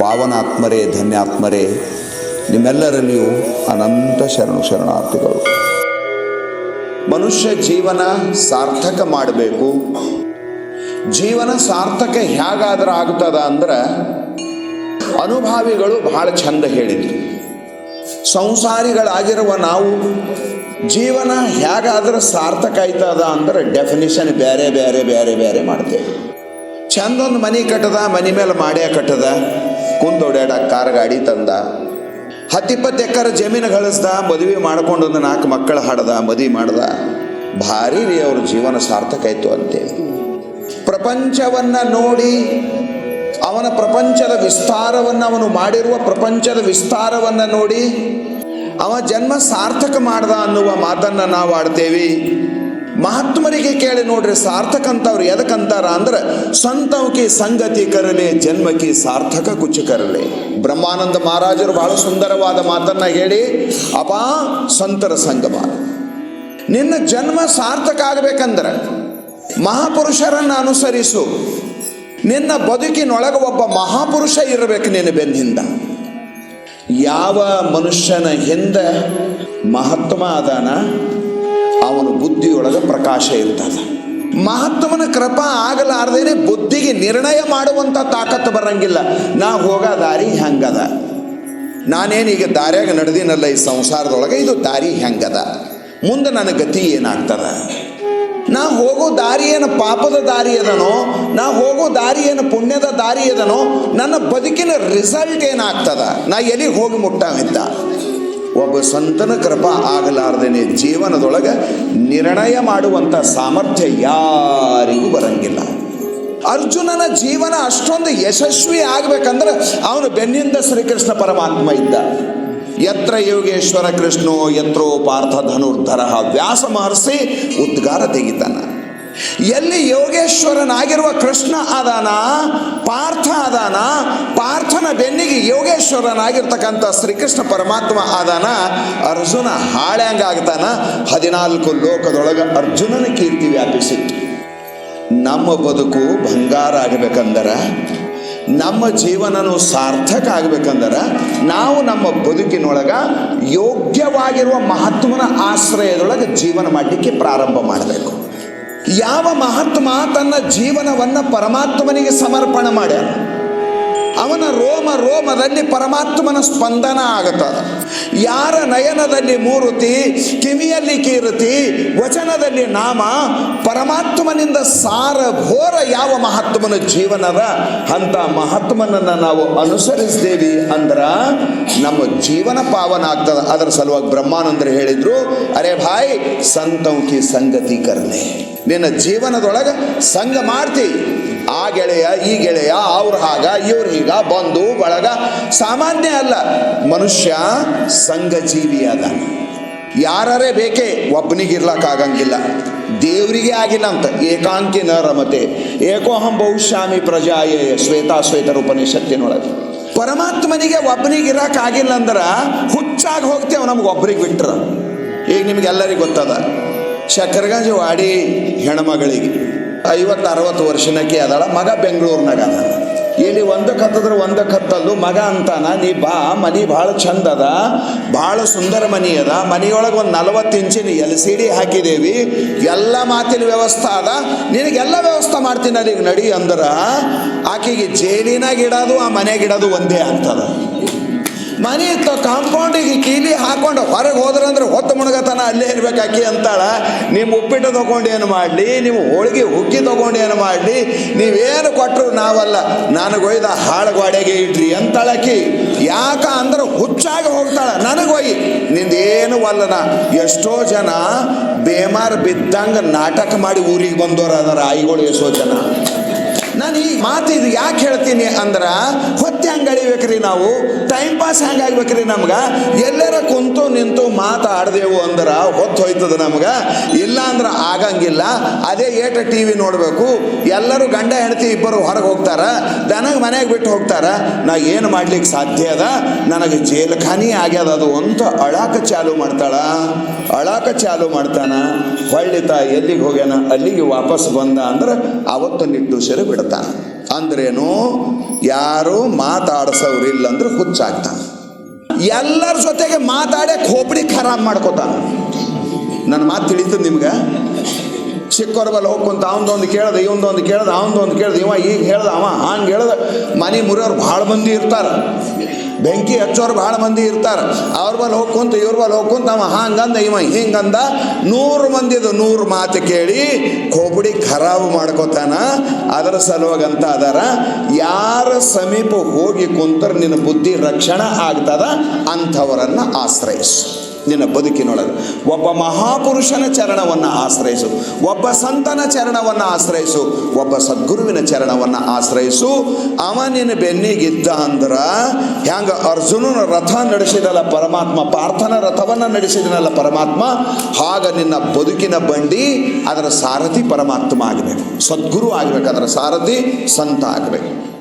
ಪಾವನಾತ್ಮರೇ, ಧನ್ಯಾತ್ಮರೇ ನಿಮ್ಮೆಲ್ಲರಲ್ಲಿಯೂ ಅನಂತ ಶರಣು ಶರಣಾರ್ಥಿಗಳು. ಮನುಷ್ಯ ಜೀವನ ಸಾರ್ಥಕ ಮಾಡಬೇಕು. ಜೀವನ ಸಾರ್ಥಕ ಹೇಗಾದ್ರೆ ಆಗ್ತದ ಅಂದ್ರೆ ಅನುಭಾವಿಗಳು ಬಹಳ ಚಂದ ಹೇಳಿದ್ರು. ಸಂಸಾರಿಗಳಾಗಿರುವ ನಾವು ಜೀವನ ಹೇಗಾದ್ರೆ ಸಾರ್ಥಕ ಆಯ್ತದ ಅಂದ್ರೆ ಡೆಫಿನಿಷನ್ ಬೇರೆ ಬೇರೆ ಬೇರೆ ಬೇರೆ ಮಾಡ್ತೇವೆ. ಚಂದೊಂದು ಮನೆ ಕಟ್ಟದ, ಮನೆ ಮೇಲೆ ಮಾಡ್ಯಾ ಕಟ್ಟದ ಕುಂದೊಡ್ಯಾಡ ಕಾರ್ ಗಾಡಿ ತಂದ. ಹತ್ತಿಪ್ಪತ್ತು ಎಕರೆ ಜಮೀನು ಗಳಿಸ್ದ, ಮದುವೆ ಮಾಡ್ಕೊಂಡು ಒಂದು ನಾಲ್ಕು ಮಕ್ಕಳು ಹಾಡ್ದ, ಮದುವೆ ಮಾಡ್ದ. ಭಾರಿ ರೀ ಅವ್ರ ಜೀವನ ಸಾರ್ಥಕ ಆಯ್ತು ಅಂತೇಳಿ. ಪ್ರಪಂಚವನ್ನ ನೋಡಿ, ಅವನ ಪ್ರಪಂಚದ ವಿಸ್ತಾರವನ್ನು, ಅವನು ಮಾಡಿರುವ ಪ್ರಪಂಚದ ವಿಸ್ತಾರವನ್ನು ನೋಡಿ, ಅವ ಜನ್ಮ ಸಾರ್ಥಕ ಮಾಡ್ದ ಅನ್ನುವ ಮಾತನ್ನ ನಾವು ಆಡ್ತೇವೆ. ಮಹಾತ್ಮರಿಗೆ ಕೇಳಿ ನೋಡ್ರಿ ಸಾರ್ಥಕ ಅಂತವ್ರು ಎದಕ್ಕಂತಾರ ಅಂದ್ರೆ ಸಂತವಕಿ ಸಂಗತಿ ಕರಲೆ ಜನ್ಮಕ್ಕೆ ಸಾರ್ಥಕ ಕುಚ ಕರಲೆ. ಬ್ರಹ್ಮಾನಂದ ಮಹಾರಾಜರು ಬಹಳ ಸುಂದರವಾದ ಮಾತನ್ನ ಹೇಳಿ, ಅಪಾ ಸಂತರ ಸಂಗಮ. ನಿನ್ನ ಜನ್ಮ ಸಾರ್ಥಕ ಆಗ್ಬೇಕಂದ್ರೆ ಮಹಾಪುರುಷರನ್ನು ಅನುಸರಿಸು. ನಿನ್ನ ಬದುಕಿನೊಳಗೆ ಒಬ್ಬ ಮಹಾಪುರುಷ ಇರಬೇಕು ನಿನ್ನ ಬೆನ್ನಿಂದ. ಯಾವ ಮನುಷ್ಯನ ಹಿಂದೆ ಮಹತ್ವ ಅದಾನ? ಬುದ್ಧಿಯೊಳಗೆ ಪ್ರಕಾಶ ಇರ್ತದ. ಮಹತ್ವನ ಕೃಪಾ ಆಗಲಾರ್ದೇನೆ ಬುದ್ಧಿಗೆ ನಿರ್ಣಯ ಮಾಡುವಂಥ ತಾಕತ್ತು ಬರಂಗಿಲ್ಲ. ನಾ ಹೋಗೋ ದಾರಿ ಹೆಂಗದ? ನಾನೇನೀಗ ದಾರಿಯಾಗ ನಡೆದಿನಲ್ಲ ಈ ಸಂಸಾರದೊಳಗೆ, ಇದು ದಾರಿ ಹೆಂಗದ? ಮುಂದೆ ನನ್ನ ಗತಿ ಏನಾಗ್ತದ? ನಾ ಹೋಗೋ ದಾರಿ ಏನು ಪಾಪದ ದಾರಿ ಅದನೋ, ನಾ ಹೋಗೋ ದಾರಿ ಏನು ಪುಣ್ಯದ ದಾರಿ ಅದನೋ, ನನ್ನ ಬದುಕಿನ ರಿಸಲ್ಟ್ ಏನಾಗ್ತದ? ನಾ ಎಲ್ಲಿಗೆ ಹೋಗಿ ಮುಟ್ಟಾವಿದ್ದ ಒಬ್ಬ ಸಂತನ ಕೃಪಾ ಆಗಲಾರ್ದೇನೆ ಜೀವನದೊಳಗೆ ನಿರ್ಣಯ ಮಾಡುವಂಥ ಸಾಮರ್ಥ್ಯ ಯಾರಿಗೂ ಬರಂಗಿಲ್ಲ. ಅರ್ಜುನನ ಜೀವನ ಅಷ್ಟೊಂದು ಯಶಸ್ವಿ ಆಗ್ಬೇಕಂದ್ರೆ ಅವನು ಬೆನ್ನಿಂದ ಶ್ರೀಕೃಷ್ಣ ಪರಮಾತ್ಮ ಇದ್ದ. ಯತ್ರ ಯೋಗೇಶ್ವರ ಕೃಷ್ಣೋ ಯತ್ರೋ ಪಾರ್ಥ ಧನುರ್ಧರ ವ್ಯಾಸ ಮಹರ್ಷಿ ಉದ್ಗಾರ ತೆಗಿತಾನ. ಎಲ್ಲಿ ಯೋಗೇಶ್ವರನಾಗಿರುವ ಕೃಷ್ಣ ಅದಾನ ಪಾರ್ಥ ಅದಾನ ಬೆನ್ನಿಗೆ ಯೋಗೇಶ್ವರನಾಗಿರ್ತಕ್ಕಂಥ ಶ್ರೀಕೃಷ್ಣ ಪರಮಾತ್ಮ ಆದಾನ ಅರ್ಜುನ ಹಾಳ್ಯಾಂಗಾಗ್ತಾನ ಹದಿನಾಲ್ಕು ಲೋಕದೊಳಗೆ ಅರ್ಜುನನ ಕೀರ್ತಿ ವ್ಯಾಪಿಸಿತ್ತು ನಮ್ಮ ಬದುಕು ಬಂಗಾರ ಆಗಬೇಕಂದರೆ? ನಮ್ಮ ಜೀವನನು ಸಾರ್ಥಕ ಆಗ್ಬೇಕಂದ್ರೆ? ನಾವು ನಮ್ಮ ಬದುಕಿನೊಳಗ ಯೋಗ್ಯವಾಗಿರುವ ಮಹಾತ್ಮನ ಆಶ್ರಯದೊಳಗೆ ಜೀವನ ಮಾಡಲಿಕ್ಕೆ ಪ್ರಾರಂಭ ಮಾಡಬೇಕು. ಯಾವ ಮಹಾತ್ಮ ತನ್ನ ಜೀವನವನ್ನು ಪರಮಾತ್ಮನಿಗೆ ಸಮರ್ಪಣೆ ಮಾಡ್ಯಾನ? ಅವನ ರೋಮ ರೋಮದಲ್ಲಿ ಪರಮಾತ್ಮನ ಸ್ಪಂದನ ಆಗುತ್ತದೆ ಯಾರ ನಯನದಲ್ಲಿ ಮೂರುತಿ, ಕಿವಿಯಲ್ಲಿ ಕೀರುತಿ, ವಚನದಲ್ಲಿ ನಾಮ, ಪರಮಾತ್ಮನಿಂದ ಸಾರಭೋರ ಯಾವ ಮಹಾತ್ಮನ ಜೀವನದ? ಅಂತ ಮಹಾತ್ಮನನ್ನು ನಾವು ಅನುಸರಿಸ್ತೇವೆ ಅಂದ್ರ ನಮ್ಮ ಜೀವನ ಪಾವನ ಆಗ್ತದ. ಅದರ ಸಲುವಾಗಿ ಬ್ರಹ್ಮಾನಂದರು ಹೇಳಿದ್ರು, ಅರೆ ಭಾಯ್, ಸಂತೌಕಿ ಸಂಗತಿ ಕರ್ಲೆ ನಿನ್ನ ಜೀವನದೊಳಗೆ ಸಂಘ ಮಾಡ್ತಿ. ಆ ಗೆಳೆಯ, ಈ ಗೆಳೆಯ, ಅವ್ರ ಹಾಗ, ಇವ್ರ ಹೀಗ ಬಂಧು ಬಳಗ, ಸಾಮಾನ್ಯ ಅಲ್ಲ. ಮನುಷ್ಯ ಸಂಘಜೀವಿ ಅದ. ಯಾರೇ ಬೇಕೇ ಒಬ್ಬನಿಗಿರ್ಲಕ್ಕಾಗಂಗಿಲ್ಲ ದೇವರಿಗೆ ಆಗಿಲ್ಲ ಅಂತ. ಏಕಾಂಕಿ ನ ರಮತೆ ಏಕೋಹಂ ಬಹುಶ್ಯಾಮಿ ಪ್ರಜಾಯೇ ಶ್ವೇತಾ ಶ್ವೇತರ ಉಪನಿಷತ್ತಿನೊಳಗೆ. ಪರಮಾತ್ಮನಿಗೆ ಒಬ್ಬನಿಗಿರಕ್ಕಾಗಿಲ್ಲ ಅಂದ್ರೆ, ಹುಚ್ಚಾಗಿ ಹೋಗ್ತೇವೆ ನಮ್ಗೆ ಒಬ್ರಿಗೆ ಬಿಟ್ರ. ಈಗ ನಿಮ್ಗೆಲ್ಲರಿಗೂ ಗೊತ್ತದ. ಶಂಕರಗಂಜ್ ವಾಡಿ ಹೆಣ್ಮಗಳಿಗೆ ಐವತ್ತು, ಅರವತ್ತು ವರ್ಷನಕ್ಕೆ ಅದಾಳ, ಮಗ ಬೆಂಗಳೂರಿನಾಗ ಅದ ಇಲ್ಲಿ ಒಂದಕ್ಕೆ ಹತ್ತದ್ರೆ ಒಂದಕ್ಕೆ ಹತ್ತಲ್ದು ಮಗ ಅಂತಾನ, ನೀ ಬಾ, ಮನಿ ಭಾಳ ಚಂದ ಅದ, ಭಾಳ ಸುಂದರ ಮನೆ ಅದ, ಮನಿಯೊಳಗೆ ಒಂದು ನಲವತ್ತು ಇಂಚಿನ ಎಲ್ ಸಿ ಡಿ ಹಾಕಿದೇವಿ, ಎಲ್ಲ ಮಾತಿನ ವ್ಯವಸ್ಥೆ ಅದ, ನಿನಗೆಲ್ಲ ವ್ಯವಸ್ಥೆ ಮಾಡ್ತೀನಿ ಅಲ್ಲಿಗೆ ನಡಿ ಅಂದ್ರೆ, ಆಕೆಗೆ ಜೇಲಿನಾಗ ಇಡೋದು ಆ ಮನೆಗಿಡೋದು ಒಂದೇ ಆಗ್ತದ ಮನೆ ಕಾಂಪೌಂಡಿಗೆ ಕೀಲಿ ಹಾಕೊಂಡು ಹೊರಗೆ ಹೋದ್ರಂದ್ರೆ ಹೊತ್ತು ಮುಣಗತನ ಅಲ್ಲೇ ಇರ್ಬೇಕು ಅಕ್ಕಿ ಅಂತಾಳ. ನಿಮ್ಮ ಉಪ್ಪಿಟ್ಟು ತಗೊಂಡು ಏನು ಮಾಡಲಿ? ನಿಮ್ಮ ಹೋಳಿಗೆ, ಹುಗ್ಗಿ ತಗೊಂಡು ಏನು ಮಾಡಲಿ? ನೀವೇನು ಕೊಟ್ಟರು ನಾವಲ್ಲ. ನನಗೆ ಒಯ್ದ ಹಾಳು ಗೋಡೆಗೆ ಇಡ್ರಿ ಅಂತಾಳಕಿ ಯಾಕ ಅಂದ್ರೆ ಹುಚ್ಚಾಗಿ ಹೋಗ್ತಾಳ. ನನಗೆ ಒಯ್ ನಿಂದೇನು ಅಲ್ಲನ ಎಷ್ಟೋ ಜನ ಬೇಮಾರ್ ಬಿದ್ದಂಗೆ ನಾಟಕ ಮಾಡಿ ಊರಿಗೆ ಬಂದವರು ಅದರ ಆಯಿಗಳು ಎಷ್ಟೋ ಜನ. ನಾನು ಈ ಮಾತು ಇದು ಯಾಕೆ ಹೇಳ್ತೀನಿ ಅಂದ್ರೆ, ಹೊತ್ತೆ ಹಂಗೆ ಅಳಿಬೇಕ್ರಿ ನಾವು ಟೈಮ್ ಪಾಸ್ ಹೆಂಗೆ ಆಗ್ಬೇಕ್ರಿ ನಮ್ಗೆ, ಎಲ್ಲರ ಕುಂತು ನಿಂತು ಮಾತಾಡ್ದೆವು ಅಂದ್ರೆ ಹೊತ್ತು ಹೋಯ್ತದ ನಮ್ಗೆ ಇಲ್ಲ ಅಂದ್ರೆ ಆಗಂಗಿಲ್ಲ. ಅದೇ ಏಟ ಟಿ ವಿ ನೋಡಬೇಕು, ಎಲ್ಲರೂ ಗಂಡ ಹೆಂಡತಿ ಇಬ್ಬರು ಹೊರಗೆ ಹೋಗ್ತಾರ ನನಗೆ ಮನೆಗೆ ಬಿಟ್ಟು ಹೋಗ್ತಾರ, ನಾ ಏನು ಮಾಡ್ಲಿಕ್ಕೆ ಸಾಧ್ಯ ಅದ? ನನಗೆ ಜೇಲ್ಖಾನಿ ಆಗ್ಯದ ಅದು ಅಂತ ಅಳಾಕ ಚಾಲು ಮಾಡ್ತಾಳ. ಅಳಾಕ ಚಾಲು ಮಾಡ್ತಾನ ಹೊಳ್ಳಿತ ಎಲ್ಲಿಗೆ ಹೋಗ್ಯಾನ, ಅಲ್ಲಿಗೆ ವಾಪಸ್ ಬಂದ ಅಂದ್ರೆ ಅವತ್ತು ನಿಟ್ಟುಸಿರು ಬಿಡ್ತಾನ ಅಂದ್ರೇನು? ಯಾರು ಮಾತಾಡ್ಸೋರಿಲ್ಲ ಅಂದ್ರೆ ಹುಚ್ಚಾಗ್ತಾನೆ. ಎಲ್ಲರ ಜೊತೆಗೆ ಮಾತಾಡೇ ಖೋಪಡಿ ಖರಾಬ್ ಮಾಡ್ಕೋತಾನೆ. ನನ್ನ ಮಾತು ತಿಳಿತದೆ ನಿಮ್ಗೆ? ಚಿಕ್ಕವ್ರ ಬಲ್ಲ ಹೋಗ್ಕೊಂತ ಅವನದೊಂದು ಕೇಳ್ದ, ಇವನದೊಂದು ಕೇಳ್ದ, ಅವನದೊಂದು ಕೇಳ್ದ, ಇವ ಈಗ ಹೇಳ್ದ, ಅವ ಹಂಗೆ ಹೇಳ್ದ. ಮನೆ ಮುರಿಯೋರು ಭಾಳ ಮಂದಿ ಇರ್ತಾರೆ. ಬೆಂಕಿ ಹಚ್ಚೋರು ಭಾಳ ಮಂದಿ ಇರ್ತಾರೆ. ಅವ್ರ ಬಲ್ಲಿ ಹೋಗ್ಕೊಂತ ಇವ್ರ ಬಲ್ಲಿ ಹೋಗ್ಕೊಂತ ಅವ ಹಂಗಂದ, ಇವ ಹಿಂಗಂದ ನೂರು ಮಂದಿದು ನೂರು ಮಾತು ಕೇಳಿ ಕೊಬ್ಬಡಿ ಖರಾಬು ಮಾಡ್ಕೋತಾನ. ಅದರ ಸಲುವಾಗಂತ ಅದಾರ. ಯಾರ ಸಮೀಪ ಹೋಗಿ ಕುಂತರ ನಿನ್ನ ಬುದ್ಧಿ ರಕ್ಷಣೆ ಆಗ್ತದ, ಅಂಥವರನ್ನು ಆಶ್ರಯಿಸು. ನಿನ್ನ ಬದುಕಿನೊಳಗೆ. ಒಬ್ಬ ಮಹಾಪುರುಷನ ಚರಣವನ್ನು ಆಶ್ರಯಿಸು. ಒಬ್ಬ ಸಂತನ ಚರಣವನ್ನು ಆಶ್ರಯಿಸು. ಒಬ್ಬ ಸದ್ಗುರುವಿನ ಚರಣವನ್ನು ಆಶ್ರಯಿಸು. ಅವ ನಿನ್ನ ಬೆನ್ನಿಗಿದ್ದ ಅಂದ್ರೆ, ಹ್ಯಾಂಗ ಅರ್ಜುನನ ರಥ ನಡೆಸಿದಲ್ಲ ಪರಮಾತ್ಮ, ಪಾರ್ಥನ ರಥವನ್ನು ನಡೆಸಿದನಲ್ಲ ಪರಮಾತ್ಮ, ಹಾಗ ನಿನ್ನ ಬದುಕಿನ ಬಂಡಿ, ಅದರ ಸಾರಥಿ ಪರಮಾತ್ಮ ಆಗಬೇಕು. ಸದ್ಗುರು ಆಗಬೇಕು, ಅದರ ಸಾರಥಿ ಸಂತ ಆಗಬೇಕು.